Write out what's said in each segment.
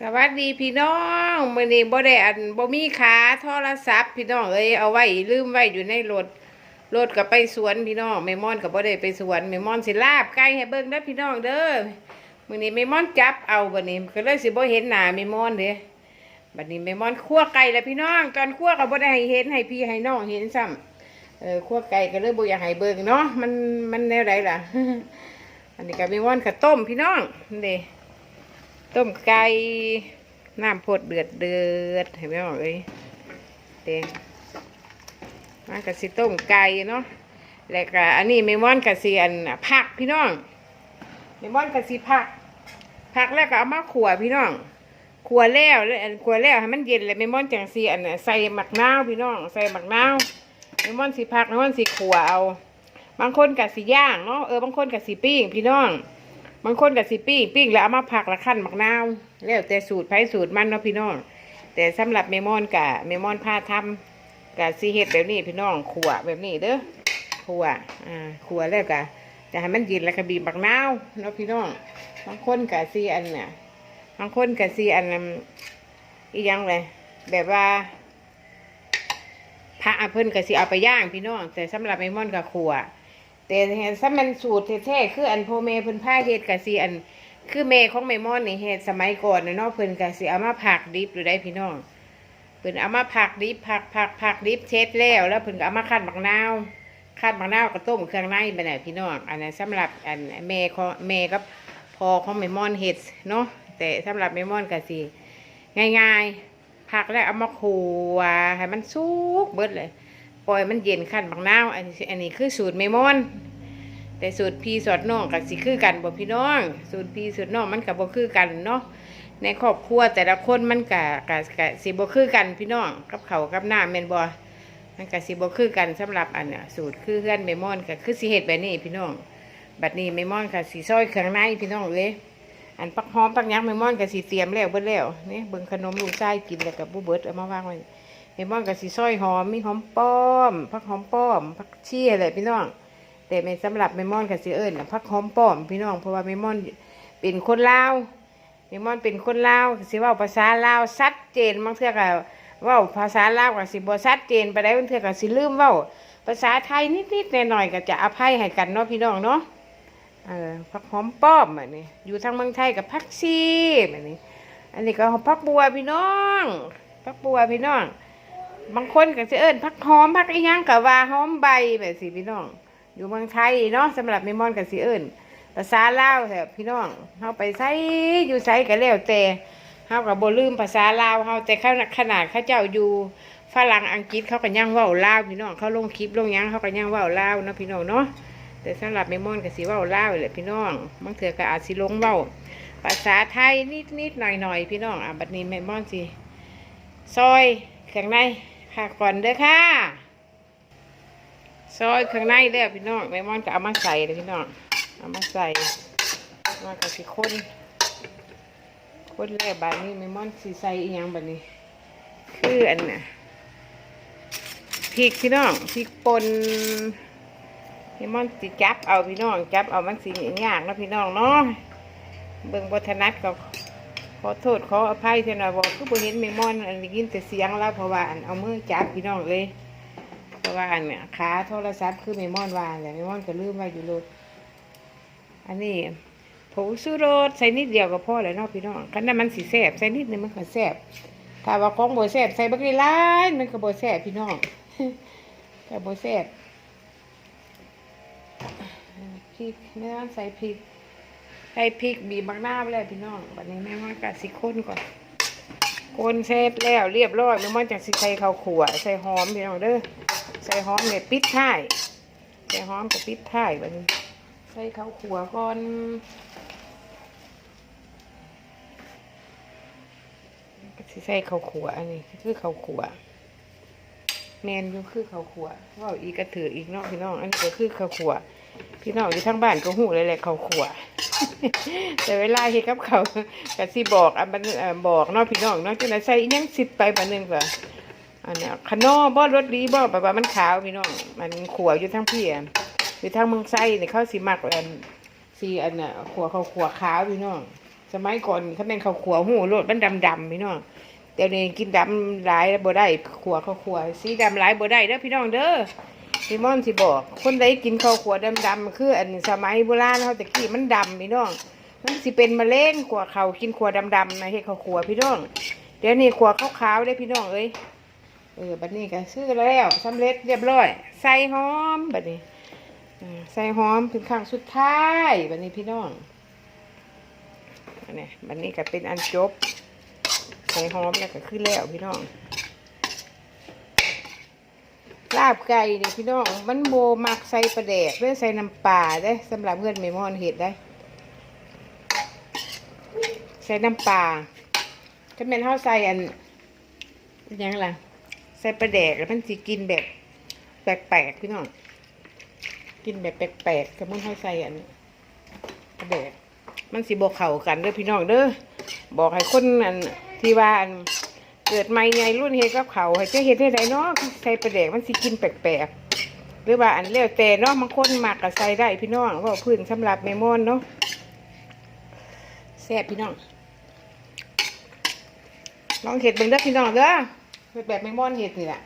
สวัสดีพี่น้องมื้อนี้บ่ได้อันบ่มีขาโทรศัพท์พี่น้องเอ้ยเอาไว้ลืมไว้อยู่ในรถรถก็ไปสวนพี่น้องแม่ม่อนก็บ่ได้ไปสวนแม่ม่อนสิลาบไก่ให้เบิ่งเด้พี่น้องเด้อมื้อนี้แม่ม่อนจับเอาบัดนี้ก็เลยสิบ่เห็นหน้าแม่ม่อนเด้บัดนี้แม่ม่อนคั่วไก่แล้วพี่น้อง ตอนคั่วก็บ่ได้ให้เห็นให้พี่ให้น้องเห็นซ้ำเออคั่วไก่ก็เลยบ่อยากให้เบิ่งเนาะมันมันแนวใดล่ะ อันนี้ก็แม่ม่อนก็ต้มพี่น้องนี่เด้ ต้มไก่น้ำพดเดือดเดือดเห็นไหมบอกเลยเด้มันกะสิต้มไก่เนาะแล้วก็อันนี้เมมอนกะสิอันผักพี่น้องเมมอนกะสิผักผักแล้วก็เอามาขัวพี่น้องขัวแล้วแล้วขัวแล้วให้มันเย็นเลยเมมอนจังสีอันใส่หมักนาวพี่น้องใส่หมักนาวเมมอนสิผักเมมอนสิขัวเอา บางคนกะสิย่างเนาะเออบางคนกะสิปิ้งพี่น้อง บางคนกับสิปิ้งปิ้งแล้วเอามาผักละขั้นมักนาวแล้วแต่สูตรไผ่สูตรมันเนาะพี่น้อง แต่สำหรับเมมอนกะเมมอนผ้าทำกะซีเฮ็ดแบบนี้พี่น้องขัวแบบนี้เด้อขัวอ่าขัวแล้วกะจะให้มันเย็นแล้วก็บีบมักนาวเนาะพี่น้องบางคนกะซีอันน่ะบางคนกะซีอันนั้นอีหยังเลยแบบว่าพระเพิ่นกะสิเอาไปย่างพี่น้องแต่สำหรับเมมอนกะขัว แต่เห็นถ้ามันสูตรแท้ๆคืออันโพเมเพิ่นผ้าเฮ็ดกะสิอัน คือเมของแม่ม่อนนี่เฮ็ดสมัยก่อนเนาะเพิ่นกะสิเอามาผักดิบหรือได้พี่น้องเพิ่นเอามาผักดิบผักผักผักดิบเช็ดแล้ว แล้วเพิ่นก็เอามาคั่นบักนาวคั่นบักนาวก็ต้มเครื่องในไปน่ะพี่น้องอันนั้นสำหรับอันแม่ของแม่กับพอของแม่ม่อนเฮ็ดเนาะแต่สำหรับแม่ม่อนก็สิง่ายๆผักแล้วเอามาคั่วให้มันสุกเบิดเลย ปล่อยมันเย็นขั้นบางนาวอันนี้อันนี้คือสูตรเมมอน แต่สูตรพี่สอดน้องกับสิคือกันบ่พี่น้อง สูตรพี่สูตรน้องมันกับบ่คือกันเนาะในครอบครัวแต่ละคนมันกับกับกับสิบ่คือกันพี่น้องกับเขากับหน้าแม่นบ่มันกับสิบ่คือกันสำหรับอันน่ะสูตรคือเฮือนเมมอนก็คือสิเฮ็ดแบบนี้พี่น้องบัดนี้เมมอนก็สิซอยเครื่องในพี่น้องเลยอันปักหอมปักยักเมมอนก็สิเตรียมแล้วเบิดแล้วนี่เบิ่งขนมลูกชายกินแล้วก็บ่เบิดเอามาวางไว้ เฮมอนกับสีซอยหอมมีหอมป้อมผักหอมป้อมผักเชี่ยอะไรพี่น้อง แต่ไม่สำหรับเมมอนกับสีเอิญนะผักหอมป้อมพี่น้องเพราะว่าเมมอนเป็นคนลาวเมมอนเป็นคนลาวสิว่าภาษาลาวชัดเจนบางเทื่อก็เว่าภาษาลาวกับสิบ่ชัดเจนไปได้บางเทื่อก็สิลืมเว่าภาษาไทยนิดๆหน่อยๆก็จะอภัยให้กันเนาะพี่น้องเนาะเออผักหอมป้อมอันนี้อยู่ทางเมืองไทยกับผักชีแบบนี้ อันนี้ก็ผักบัวพี่น้องผักบัวพี่น้อง บางคนก็จะเอิ้นพักหอมพักอีหยังกับว่าหอมใบแบบสิพี่น้อง อยู่เมืองไทยเนาะสำหรับเมมอนกับสิเอิ้นภาษาลาวแถบพี่น้องเฮาไปไสอยู่ไสก็แล้วแต่เฮาก็บ่ลืมภาษาลาวเฮาแต่ขนาดขนาดเขาเจ้าอยู่ฝรั่งอังกฤษเขาก็ยังว้าลาวพี่น้องเขาลงคลิปลงยังเขาก็ยังว้าลาวเนาะพี่น้องเนาะแต่สำหรับเมมอนก็สิว้าลาวแหละพี่น้องบางเทื่อก็อาจสิลงว้าภาษาไทยนิดๆหน่อยๆพี่น้องอะบัดนี้เมมอนสิซอยเครื่องใน ค่ะก่อนเด้อค่ะซอยข้างในแล้วพี่น้องแม่มอนก็เอามาใส่เลยพี่น้องเอามาใส่มากับสิคนคนแล้วบานนี้แม่มอนสีใส่อีหยังบานนี้ คืออันน่ะพริกพี่น้องพริกป่นแม่มอนสิจับเอาพี่น้องจับเอามันสิยากนาะพี่น้องเนาะเบิ่งบทนัดก็ ขอโทษขออภัยเถอะนะบอกคือบ่เห็นแม่ม่อนอันได้ยินแต่เสียงแล้วเพราะว่าอันเอามือจับพี่น้องเลย เพราะว่าอันเนี่ยขาโทรศัพท์คือแม่ม่อนวางแต่แม่ม่อนก็ลืมไว้อยู่รถอันนี้ผงชูรสใส่นิดเดียวก็พอแล้วเนาะพี่น้องคันนั้นมันสิแซ่บใส่นิดนึงมันก็แซ่บถ้าว่าของโบแซ่บใส่บักหลายมันก็บ่แซ่บพี่น้องก็บ่แซ่บพริกแม่ม่อนใส่พริก ใส่พริกบีบมะนาไปเลยพี่น้องบัดนี้แม่ม่อนกัดสิข้นก่อนคนเสร็จแล้วเรียบร้อยแม่ม่อนจากสิใส่ข้าวขั่วใส่หอมพี่น้องเด้อใส่หอมเนี่ยปิดท้ายใส่หอมกับปิดท้ายบัดนี้ใส่ข้าวขั่วก่อนก็สิใส่ข้าวขั่วอันนี้คือข้าวขั่ว แมนอยู่คือเขาวขั่วเว่าอีกระถืออีกเนาะพี่น้องอันนี้ก็คือข้าวขั่วพี่น้องอยู่ทางบ้านก็หูเลยแหละข้าวขั่วแต่เวลาเฮ็ดกับเขาวก็สิบอกอันบันเอ่อบอกนาะพี่น้องนาะจังได๋ใส่ยังสิไปบัดนึงก็อันนี้ขนอบ่รสดีบ่แบบว่ามันขาวพี่น้องมันขัวอยู่ทั้งพี่อะอยู่ทางเมืองไส้นี่เขาสิมักอันสิอันน่ะขัวเขาขัวขาวพี่น้องสมัยก่อนเขาเป็นข้าวขัวหูโลดมันดำๆพี่น้อง เดี๋ยวนี้กินดำหลายบ่ได้ขัวข้าวขัวสีดำหลายบ่ได้เด้อพี่น้องเด้อพี่ม่อนสิบอก คนใดกินข้าวขัวดำๆคือ อันสมัยโบราณเขาตะกี้มันดำพี่น้องมันสิเป็นมะเร็งกว่าเขากินขัวดำๆนะเฮ็ดข้าวขัวพี่น้อง เดี๋ยวนี้ขัวขาวๆได้พี่น้องเอ้ยเออบัดนี้ก็ซื้อแล้วสำเร็จเรียบร้อย ใส่หอมบัดนี้ใส่หอมเป็นครั้งสุดท้ายบัดนี้พี่น้องอันนี้บันนี้ก็เป็นอันจบ ใส่หอมแล้วก็ขึ้นแล้วพี่น้องลาบไก่เนี่ยพี่น้องมันโบมักใส่ปลาแดกหรือใส่น้ำปลาได้สำหรับเพื่อนเมมอนเห็ดได้ ใส่น้ำปลาถ้าเป็นข้าวใส่อันยังล่ะ ใส่ปลาแดกแล้วมันสิกินแบบ แปลกๆพี่น้องกินแบบแปลกๆกับมันข้าวใส่อันปลาแดกมันสิบอกเข่ากันเด้อพี่น้องเด้อบอกให้คนอัน ที่ว่าอันเกิดใหม่ไงรุ่นเฮ็ดกับเขาวให้เจ้าเฮ็ดได้ไดเนาะใส่ประเดกมันสิกินแปลกๆหรือว่าอันเลี้ยวแต่เนาะบางคนมักก็ใส่ได้พี่น้องเพราะว่าพื้นสำหรับเมมอนเนาะแซ่บพี่น้องลองเห็ดเบิ่งเด้อพี่น้องเด้อเฮ็ดแบบเมมอนเห็ดนี่แหละ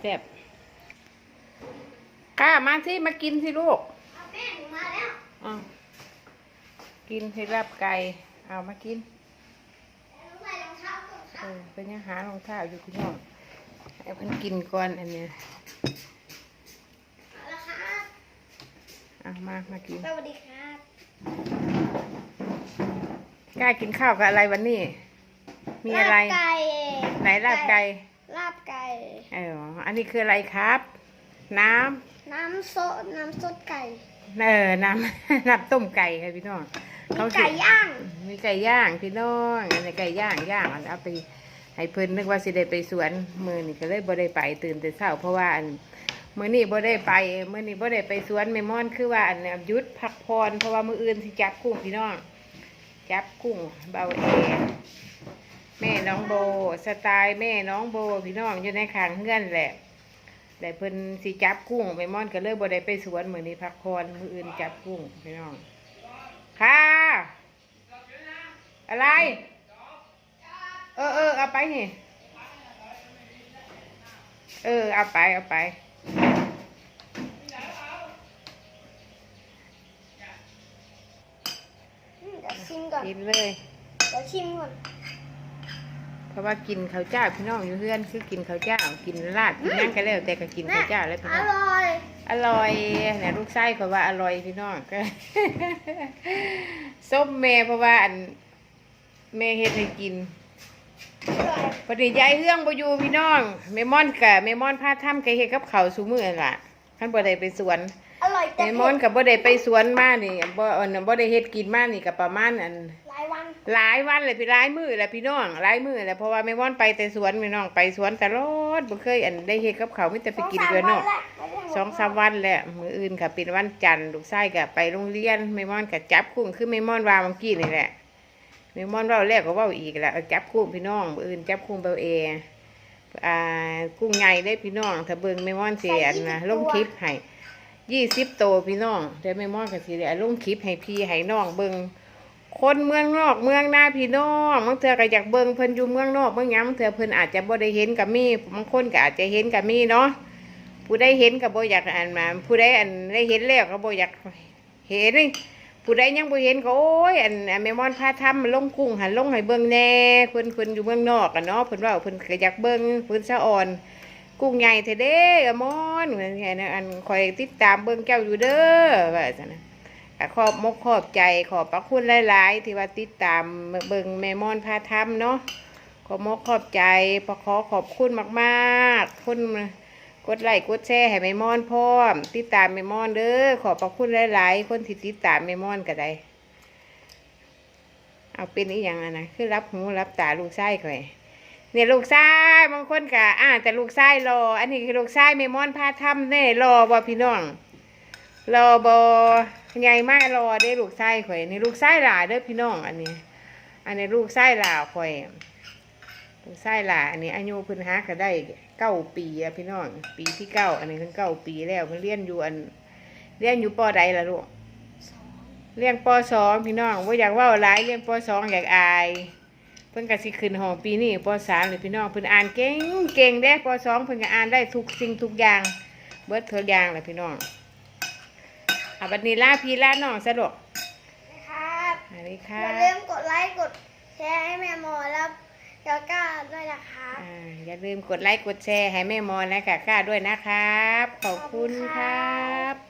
แซ่บๆก้ามาสิมากินสิลูกเอาแม่หนูมาแล้วเอา กินให้รับไก่เอามากินหนูใส่รองเท้าก่อนคเอรับอเป็นยังหารองเท้าอยู่พี่น้องให้เพิ่นกินก่อนอันเนี้ยเอาละครับเอามามากินสวัสดีครับกล้ากินข้าวกับอะไรวันนี้ มีอะไร ลาบไก่ไหนลาบไก่ ลาบไก่เอออันนี้คืออะไรครับ น้น้ำซดน้ำซดไก่ำเออ น้ำน้ำต้มไก่ค่ะพี่น้อง มีไก่ย่าง มีไก่ย่างพี่น้องอันนี้ไก่ย่างย่างอันเอาไปให้เพิ่นนึกว่าสิได้ไปสวนมือนี่ก็เลยบ่ได้ไปตื่นแต่เช้าเพราะว่าอันมื้อนี้บ่ได้ไปมื้อนี้บ่ได้ไปสวนแม่ม่อนคือว่าอันหยุดพักผ่อนเพราะว่ามื้ออื่นสิจับกุ้งพี่น้องจับกุ้งเบาแอแม่น้องโบ สไตล์แม่น้องโบพี่น้องอยู่ในข้างเฮือนแหละแต่เพิ่นสิจับกุ้งแม่ม่อนก็เลยบ่ได้ไปสวนมื้อนี้พักผ่อนมื้ออื่นจับกุ้งพี่น้อง ค่ะ อะไร เออเออเอาไปนี่เออ เอาไป เอาไปอืมเดี๋ยวชิมก่อนกินเลย เดี๋ยวชิมก่อน เพราะว่ากินข้าวเจ้าพี่น้องอยู่เพื่อนคือกินข้าวเจ้า กินลาดกินนั่งกันแล้วแต่ก็กินข้าวเจ้าแล้วพี่อน้อง ร่อย อร่อยเนี่ยลูกไส้เพราะว่าอร่อยพี่น้องก็ส้มแม่เพราะว่าอันแม่เฮ็ดให้กินอร่อยปฏิยายเรื่องบ่อยู่พี่น้องเมมอนกับเมมอนพาถ้ำแกเฮ็ดกับเขาวซุมื้อนั่นล่ะท่านบ่ได้ไปสวนอร่อยเมแต่มอนกับบ่ได้ไปสวนมานี่บ่อันนั้นบ่ได้เฮ็ดกินมานี่ก็ประมาณอันหลายวันหลายวันเลยพี่หลายมื้อแหละพี่น้องหลายมื้อแหละเพราะว่าเมมอนไปแต่สวนพี่น้องไปสวนตลอดบ่เคยอันได้เฮ็ดกับเขาวมีแต่ไปกินเดือนนอก สองสามวันแหละมืออื่นค่ะเป็นวันจันทร์ลูกชายก็ไปโรงเรียนไม่มอนกับจับกุ้งคือไม่มอนว่าเมื่อกี้นี่แหละไม่มอนเว่าแรกก็เว่าอีกแหละเอาจับกุ้งพี่น้องมืออื่นจับกุ้งเบาเออ่ากุ้งใหญ่ได้พี่น้องถ้าเบิ่งไม่มอนเสียนะลงคลิปให้ยี่สิบโตวพี่น้องเดี๋ยวไม่มอนกับสีเดียลงคลิปให้พี่ให้น้องเบิ่งคนเมืองนอกเมืองหน้าพี่น้องบางเทื่อก็อยากเบิ่งเพิ่นอยู่เมืองนอกเมืองหยังบางเทื่อเพิ่นอาจจะบ่ได้เห็นกับมีบางคนก็อาจจะเห็นกับมีเนาะ ผู้ใดเห็นก็บ่อยากอ่านมา ผู้ใดอันได้เห็นแล้วก็บ่อยากเห็นนี่ผู้ใดยังบ่เห็นก็โอ้ยอันอันแม่มอนพาทำลงกุ้งหันลงให้เบิ่งแน่เพิ่นเพิ่นอยู่เมืองนอกอะเนาะเพิ่นว่าเพิ่นก็อยากเบิ่งเพิ่นสะอ่อน กุ้งใหญ่แท้เด้อมอนเหมือนไงนะอันคอยติดตามเบิ่งเจ้าอยู่เด้อว่าซั่นนะขอบมกขอบใจขอบพระคุณหลาย ๆ ที่ว่าติดตามเบิ่งแม่มอนพาทำเนาะขอบมกขอบใจขอขอขอบคุณมาก ๆ คุณ กดไลค์กดแชร์ให้แม่มอนพร้อม ติดตามแม่มอนเด้อขอบพระคุณหลายๆ คนที่ติดตามแม่มอนก็ได้เอาเป็นอีหยังนะคือรับหูรับตาลูกชายข่อยเนี่ยลูกชายบางคนก็อ่า แต่ลูกชายรอ อันนี้คือลูกชายแม่มอนพาทำแน่รอบ่พี่น้องรอบ่ใหญ่มากรอได้ลูกชายข่อยนี่ลูกชายหลาเด้อพี่น้องอันนี้ อันนี้ลูกชายหลาข่อย ลูกชายหลาอันนี้อายุเพิ่นหาก็ได้เก้าปีอะพี่น้อง ปีที่เก้าอันนี้เพิ่นเก้าปีแล้วเพิ่นเรียนอยู่อันเรียนอยู่ปอใดล่ะลูกสองเรียงปสองพี่น้องว่าอยากเว่าหลายเรียงปสองอยากอาย เพิ่นก็สิขึ้นห้องปีนี้ปสามเลยพี่น้องเพิ่นอ่านเก่งเก่งเด้ปสองเพิ่นก็อ่านได้ทุกสิ่งทุกอย่าง เบิดทุกอย่างเลยพี่น้องอะบัดนี้ลาพี่ลาน้องสะดวกนะครับสวัสดีอค่ะย่าลืมกดไลค์กดแชร์ให้แม่โมแล้ว แล้วก็ด้วยนะคะอ่าอย่าลืมกดไลค์กดแชร์ให้แม่มอนและกะก้าด้วยนะครับ ขอบคุณครับ